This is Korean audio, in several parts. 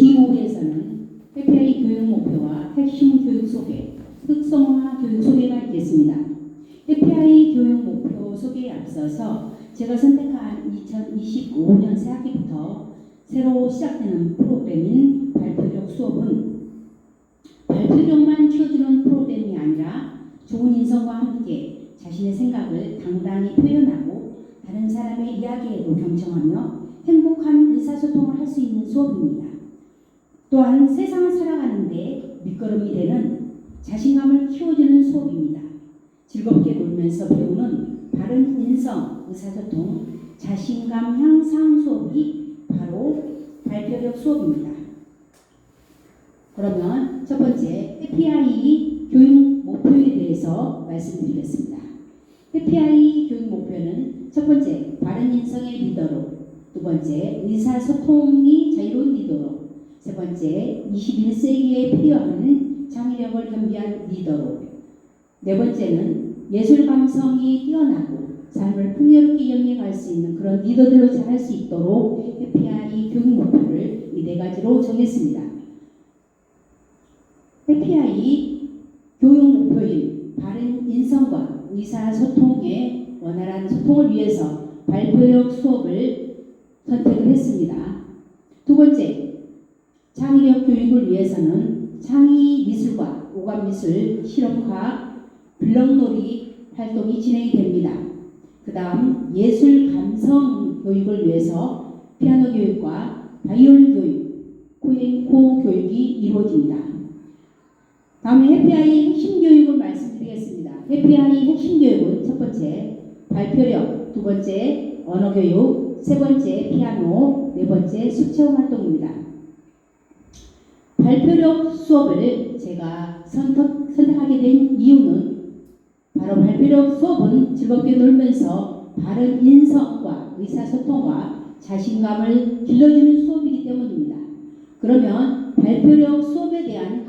5기부에서는 해피아이 교육 목표와 핵심 교육 소개, 특성화 교육 소개가 있겠습니다. 해피아이 교육 목표 소개에 앞서서 제가 선택한 2025년 새학기부터 새로 시작되는 프로그램인 발표력 수업은 발표력만 키워주는 프로그램이 아니라 좋은 인성과 함께 자신의 생각을 당당히 표현하고 다른 사람의 이야기에도 경청하며 행복한 의사소통을 할 수 있는 수업입니다. 또한 세상을 살아가는데 밑거름이 되는 자신감을 키워주는 수업입니다. 즐겁게 놀면서 배우는 바른 인성, 의사소통, 자신감 향상 수업이 바로 발표력 수업입니다. 그러면 첫 번째 해피아이 교육 목표에 대해서 말씀드리겠습니다. 해피아이 교육 목표는 첫 번째 바른 인성의 리더로 두 번째 의사소통이 자유로운 리더로 세 번째 21세기에 필요한 창의력을 겸비한 리더로 네 번째는 예술 감성이 뛰어나고 삶을 풍요롭게 영위할 수 있는 그런 리더들로 자랄 수 있도록 해피아이 교육 목표를 이 네 가지로 정했습니다. 해피아이 교육 목표인 바른 인성과 의사소통의 원활한 소통을 위해서 발표력 수업을 선택을 했습니다. 두 번째, 창의력 교육을 위해서는 창의 미술과 오감 미술, 실험과 블럭놀이 활동이 진행이 됩니다. 그 다음 예술 감성 교육을 위해서 피아노 교육과 바이올린 교육, 코행코 교육이 이루어집니다. 다음에 해피아이 핵심 교육을 말씀드리겠습니다. 해피아이 핵심 교육은 첫 번째 발표력, 두 번째 언어 교육, 세 번째 피아노, 네 번째 수채화 활동입니다. 발표력 수업을 제가 선택, 선택하게 된 이유는 바로 발표력 수업은 즐겁게 놀면서 바른 인성과 의사소통과 자신감을 길러주는 수업이기 때문입니다. 그러면 발표력 수업에 대한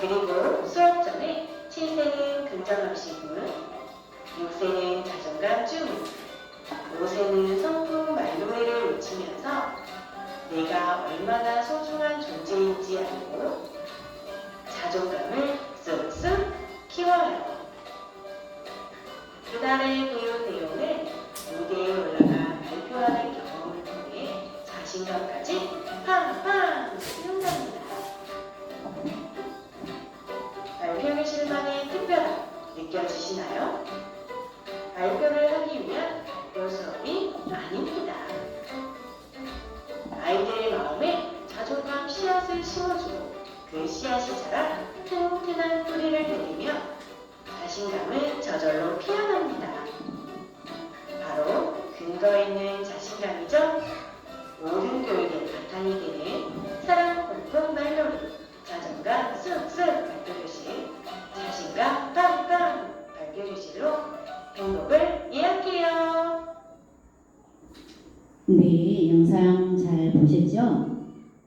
그리고 수업 전에 7세는 긍정함 시군, 6세는 자존감 주문, 5세는 성품 말노래를 외치면서 내가 얼마나 소중한 존재인지 알고 자존감을 쑥쑥 키워요. 그날의 교육 느껴지시나요? 발표를 하기 위한 발표 수업이 아닙니다. 아이들의 마음에 자존감 씨앗을 심어주고 그 씨앗이 자라 튼튼한 뿌리를 내리며 자신감을 저절로 피어납니다. 바로 근거 있는 자신감이죠. 모든 교육의 바탕이 되는 사랑 공통 말놀이 자존감 쑥쑥 발표교실 자신감 빵빵 교실로 등록을 예약해요. 네, 영상 잘 보셨죠?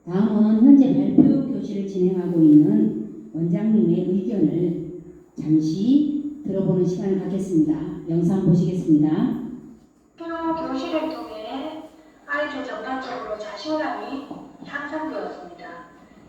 다음은 현재 발표 교실을 진행하고 있는 원장님의 의견을 잠시 들어보는 시간을 갖겠습니다. 영상 보시겠습니다. 새로운 교실을 통해 아이들 전반적으로 자신감이 향상되었습니다.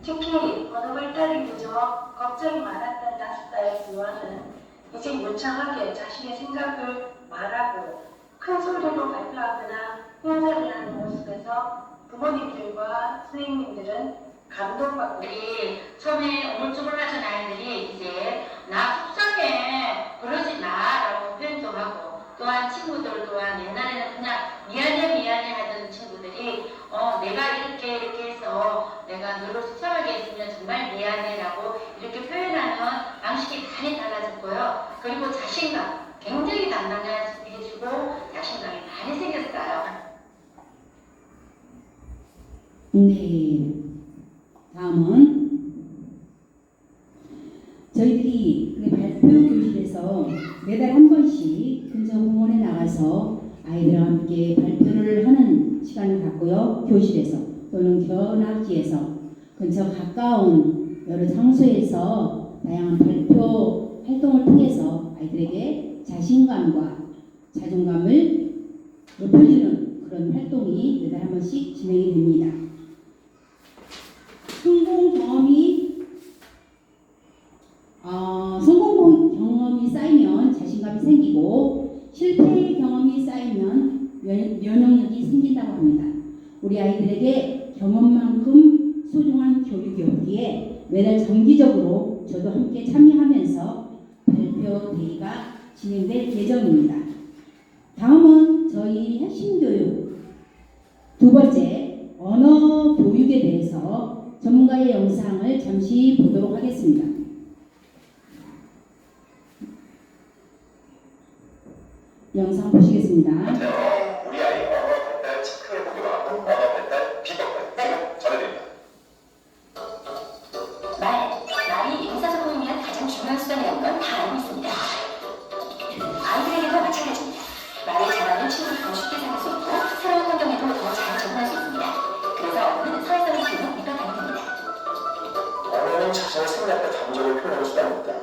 특히 번호발달이 부족, 걱정이 많았던 다섯 살 유아는 이제 유창하게 자신의 생각을 말하고 큰 소리로 발표하거나 행사를 하는 모습에서 부모님들과 선생님들은 감동받고 우리 처음에 우물쭈물하던 아이들이 이제 나 속상해. 그러지 마라고 표현도 하고 또한 친구들 또한 옛날에는 그냥 미안해 미안해. 하던 친구들이 어 내가 이렇게 이렇게 해서 내가 너를 속상하게 했으면 정말 미안해라고 이렇게 표현하는 방식이 많이 달라졌고요 그리고 자신감 굉장히 단단해지고 자신감이 많이 생겼어요. 네. 다음은 저희들이 그 발표 교실에서 매달 한 번씩 근처 공원에 나가서 아이들과 함께 발표를 하는 시간을 갖고요. 교실에서 또는 견학지에서 근처 가까운 여러 장소에서 다양한 발표 활동을 통해서 아이들에게 자신감과 자존감을 높여주는 그런 활동이 매달 한 번씩 진행이 됩니다. 성공 경험이 어, 성공 경험이 쌓이면 자신감이 생기고 실패 경험이 쌓이면 면, 면역력이 생긴다고 합니다. 우리 아이들에게 경험만큼 소중한 교육이 없기에 매달 정기적으로 저도 함께 참여하면서 발표 대회가 진행될 예정입니다. 다음은 저희 핵심 교육 두 번째 언어 교육에 대해서 전문가의 영상을 잠시 보도록 하겠습니다. 영상 보시겠습니다. 안녕하세요. 우리 아이 언 수단이라는 건다 알고 있습니다. 아이들에게도 마찬가지입니다. 말을 잘하는 친구를 더 쉽게 사귈 수 있고 새로운 환경에도 더 잘 적응할 수 있습니다. 그래서 언어는 사회성의 기능을 됩니다. 언어는 자신의 생각과 감정을 표현하는 수단입니다.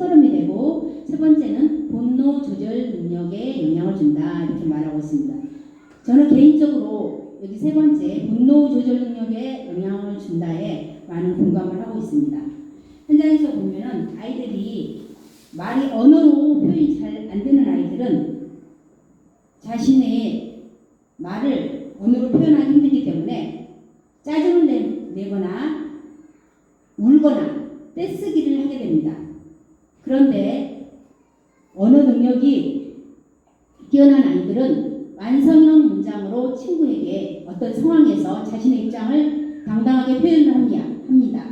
첫걸음이 되고 세 번째는 분노 조절 능력에 영향을 준다 이렇게 말하고 있습니다. 저는 개인적으로 여기 세 번째 분노 조절 능력에 영향을 준다에 많은 공감을 하고 있습니다. 현장에서 보면은 아이들이 말이 언어로 표현이 잘 안 되는 아이들은 자신의 말을 언어로 표현하기 힘들기 때문에 짜증을 내, 내거나 울거나 떼쓰기를 하게 됩니다. 그런데 언어 능력이 뛰어난 아이들은 완성형 문장으로 친구에게 어떤 상황에서 자신의 입장을 당당하게 표현을 합니다.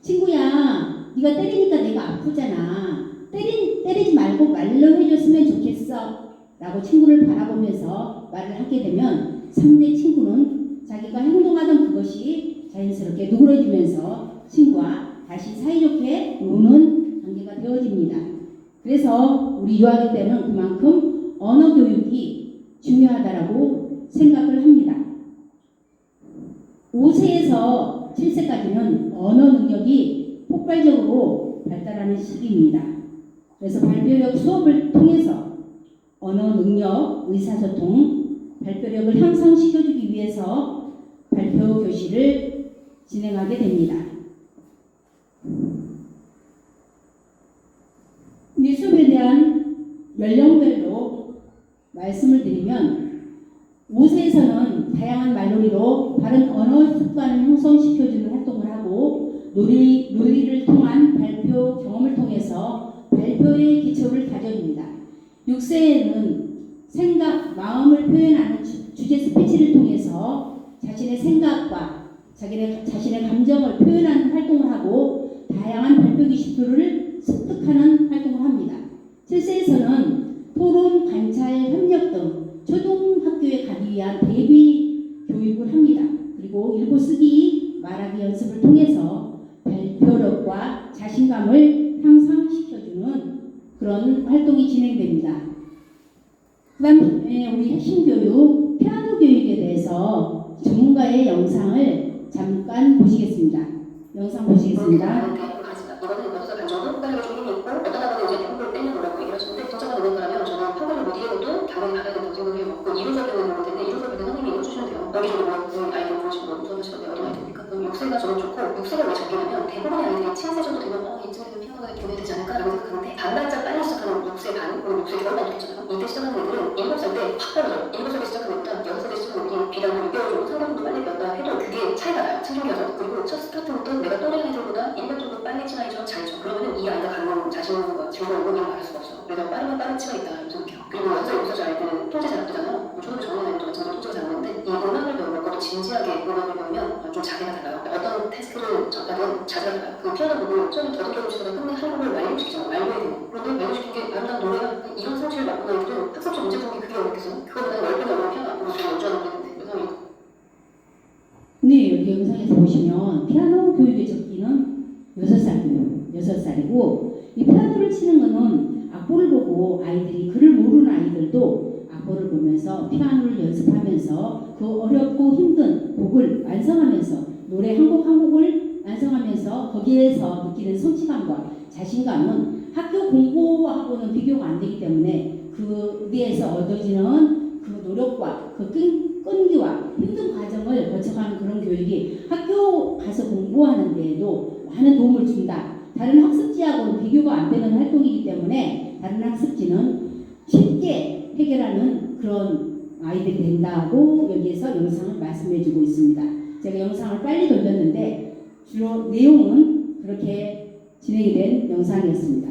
친구야, 네가 때리니까 내가 아프잖아. 때리, 때리지 말고 말로 해줬으면 좋겠어. 라고 친구를 바라보면서 말을 하게 되면 상대 친구는 자기가 행동하던 그것이 자연스럽게 누그러지면서 친구와 다시 사이좋게 노는 관계가 되어집니다. 그래서 우리 유아기 때는 그만큼 언어 교육이 중요하다라고 생각을 합니다. 5세에서 7세까지는 언어 능력이 폭발적으로 발달하는 시기입니다. 그래서 발표력 수업을 통해서 언어 능력, 의사소통, 발표력을 향상시켜주기 위해서 발표 교실을 진행하게 됩니다. 수업에 대한 연령별로 말씀을 드리면 5세에서는 다양한 말놀이로 바른 언어 습관을 형성시켜주는 활동을 하고 놀이, 놀이를 통한 발표 경험을 통해서 발표의 기초를 다져줍니다. 6세에는 생각, 마음을 표현하는 주, 주제 스피치를 통해서 자신의 생각과 자기의, 자신의 감정을 표현하는 활동을 하고 다양한 발표 기술을 습득하는 활동을 합니다. 7세에서는 토론, 관찰, 협력 등 초등학교에 가기 위한 대비 교육을 합니다. 그리고 읽고 쓰기, 말하기 연습을 통해서 발표력과 자신감을 향상시켜주는 그런 활동이 진행됩니다. 그 다음에 우리 핵심 교육, 피아노 교육에 대해서 전문가의 영상을 잠깐 보시겠습니다. 영상 보시겠습니다. trastorno. Hemos visto 차이가 나요. 충격이어서. 그리고 첫 스타트부터 내가 또래 애들보다 1년 정도 빨리 친 아이처럼 잘쳐. 그러면은 이 아이가 갖는 자신과 즐거움은 이랑 다를 수가 없어. 그래서 빠르면 빠른 치가 있다고 생각해요. 그리고 6살, 6살 아이들은 통제 잘못되잖아요. 뭐 초등학교 정원에 아이도 마찬가지로 통제가 잘못되는데 이 음악을 배우는 것도 진지하게 음악을 배우면 좀 자세가 달라요. 어떤 태스크를 접하든 자세가 달라요. 그 피아노 부분 처음에 더듬더듬 치다가 끝내 한국을 완료시키잖아. 완료해야 돼요. 그런데 완료시킨 게 아름다운 노래야. 이런 성취를 맡고 나이들은 학습적 문제 푸는 게 그게 어렵겠어요? 그거보다 10배는 어려운 피아노 앞으로 연주하는 게 있는데 그래서 이거 네, 여기 영상에서 보시면 피아노 교육의 적기는 6살 교육, 6살이고 이 피아노를 치는 거는 악보를 보고 아이들이 글을 모르는 아이들도 악보를 보면서 피아노를 연습하면서 그 어렵고 힘든 곡을 완성하면서 노래 한 곡 한 곡을 완성하면서 거기에서 느끼는 성취감과 자신감은 학교 공부하고는 비교가 안 되기 때문에 그 위에서 얻어지는 그 노력과 그 끈, 끈기와 힘든 과정을 거쳐가는 그런 교육이 학교 가서 공부하는 데에도 많은 도움을 준다. 다른 학습지하고는 비교가 안 되는 활동이기 때문에 다른 학습지는 쉽게 해결하는 그런 아이들이 된다고 여기에서 영상을 말씀해 주고 있습니다. 제가 영상을 빨리 돌렸는데 주로 내용은 그렇게 진행이 된 영상이었습니다.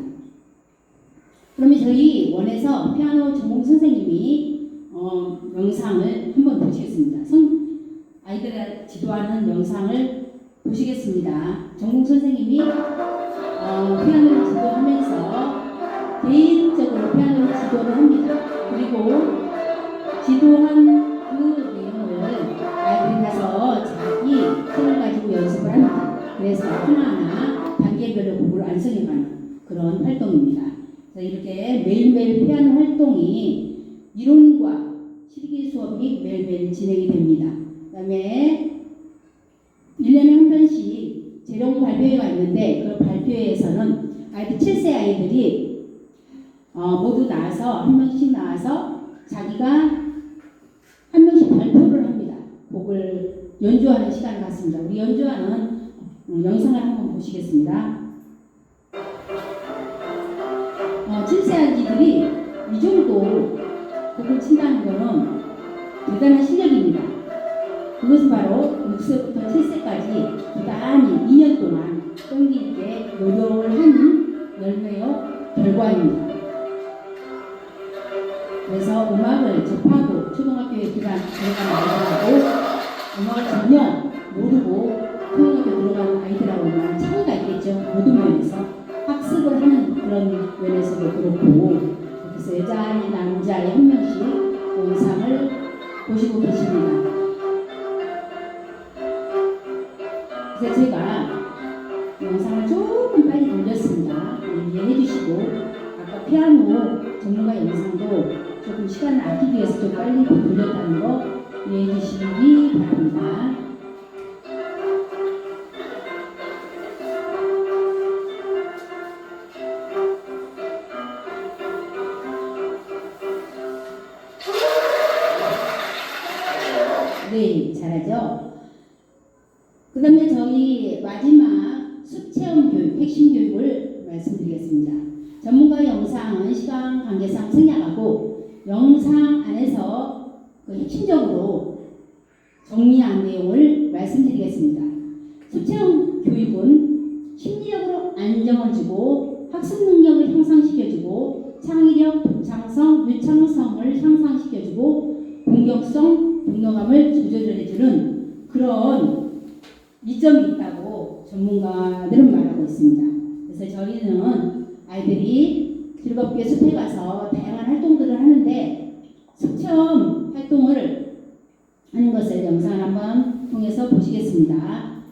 그러면 저희 원에서 피아노 전공 선생님이 어, 영상을 한번 보시겠습니다. 선, 아이들을 지도하는 영상을 보시겠습니다. 전공 선생님이 어, 피아노를 지도하면서 개인적으로 피아노를 지도를 합니다. 그리고 지도한 그 내용을 아이들이 가서 자기 손을 가지고 연습을 합니다. 그래서 하나하나 단계별로 곡을 완성해가는 그런 활동입니다. 그래서 이렇게 매일매일 피아노 활동이 이론과 수업이 매일매일 진행이 됩니다. 그 다음에 1년에 한 번씩 재롱 발표회가 있는데 그 발표회에서는 아이들 7세 아이들이 어, 모두 나와서 한 명씩 나와서 자기가 한 명씩 발표를 합니다. 곡을 연주하는 시간을 갖습니다. 우리 연주하는 어, 영상을 한번 보시겠습니다. 어, 7세 아이들이 이 정도 곡을 친다는 것은 대단한 실력입니다. 그것은 바로 6세부터 7세까지 부단히 2년 동안 끈기 있게 노력을 하는 열매요 결과입니다. 그래서 음악을 접하고 초등학교에 아이들하고 음악을 전혀 모르고 보시고 계십니다. 그래서 제가 영상을 조금 빨리 돌렸습니다. 이해해 주시고 아까 피아노 전문가 영상도 조금 시간을 아끼기 위해서 좀 빨리 돌렸다는 거 이해해 주시기 바랍니다. 다음에 저희 마지막 숲체험 교육, 핵심 교육을 말씀드리겠습니다. 전문가 영상은 시간 관계상 생략하고 영상 안에서 그 핵심적으로 정리한 내용을 말씀드리겠습니다. 수체험 교육은 심리적으로 안정을 주고 학습 능력을 향상시켜주고 창의력, 독창성, 유창성을 향상시켜주고 공격성, 동력감을 조절해주는 그런 이점이 있다고 전문가들은 말하고 있습니다. 그래서 저희는 아이들이 즐겁게 숲에 가서 다양한 활동들을 하는데 숲체험 활동을 하는 것을 영상을 한번 통해서 보시겠습니다.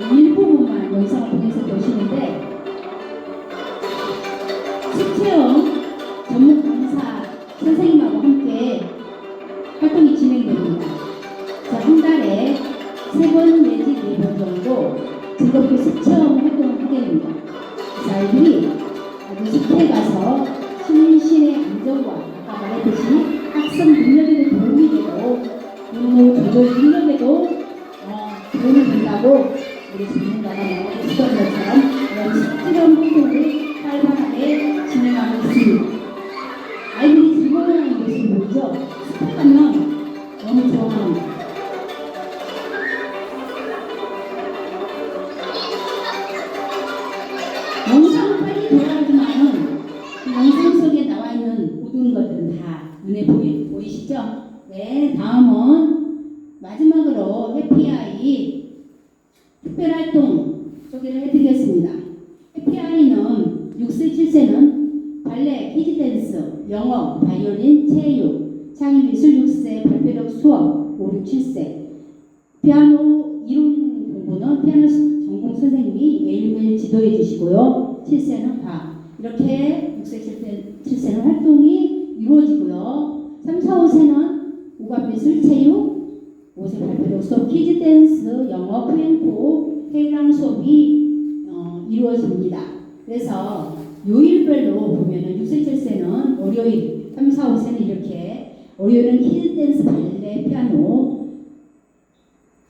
일부분만 영상을 통해서 보시는데 되고 그리고 조절 능력에도 어, 도움이 된다고 우리 전문가가 말하고 있던 것처럼 이런 숲체험 활동을 활발하게 진행하고 있습니다. 특별활동 소개를 해드리겠습니다. 해피아이는 6세, 7세는 발레, 키즈댄스, 영어, 바이올린, 체육, 창의미술 6세, 발표력 수업 5, 6, 7세, 피아노 이론 공부는 피아노 전공 선생님이 매일매일 지도해 주시고요. 7세는 과 이렇게 6세, 7세, 7세는 활동이 이루어지고요. 3, 4, 5세는 오감미술, 체육, 5세 발표력 수업, 키즈 댄스, 영어, 플랭코, 회의랑 수업이 어, 이루어집니다. 그래서 요일별로 보면은 6세, 7세는 월요일, 3, 4, 5세는 이렇게 월요일은 키즈 댄스, 발레, 피아노,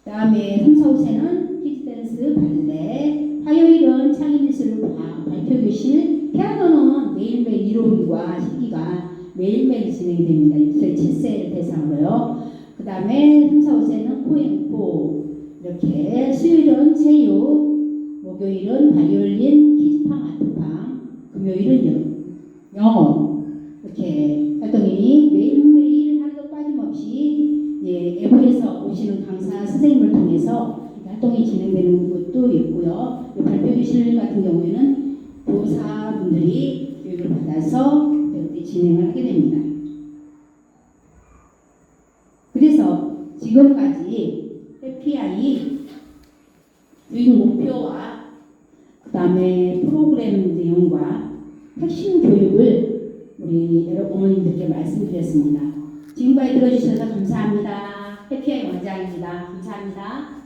그 다음에 3, 4, 5세는 키즈 댄스, 발레, 화요일은 창의미술 과 발표 교실, 피아노는 매일매일 이론과 실기가 매일매일 진행이 됩니다. 6세, 7세를 대상으로요. 그 다음에 3, 4, 5세는 코앤코 이렇게 수요일은 체육, 목요일은 바이올린, 키즈팡, 아트팡, 금요일은 영- 영어 이렇게 활동이 매일매일 하루도 빠짐없이 예, 외부에서 오시는 강사 선생님을 통해서 이렇게 활동이 진행되는 것도 있고요. 이 발표 교실 같은 경우에는 교사분들이 교육을 받아서 그때 진행을 하게 됩니다. 그래서 지금까지 해피아이 교육 목표와 그 다음에 프로그램 내용과 핵심 교육을 우리 여러 어머님들께 말씀드렸습니다. 지금까지 들어주셔서 감사합니다. 해피아이 원장입니다. 감사합니다.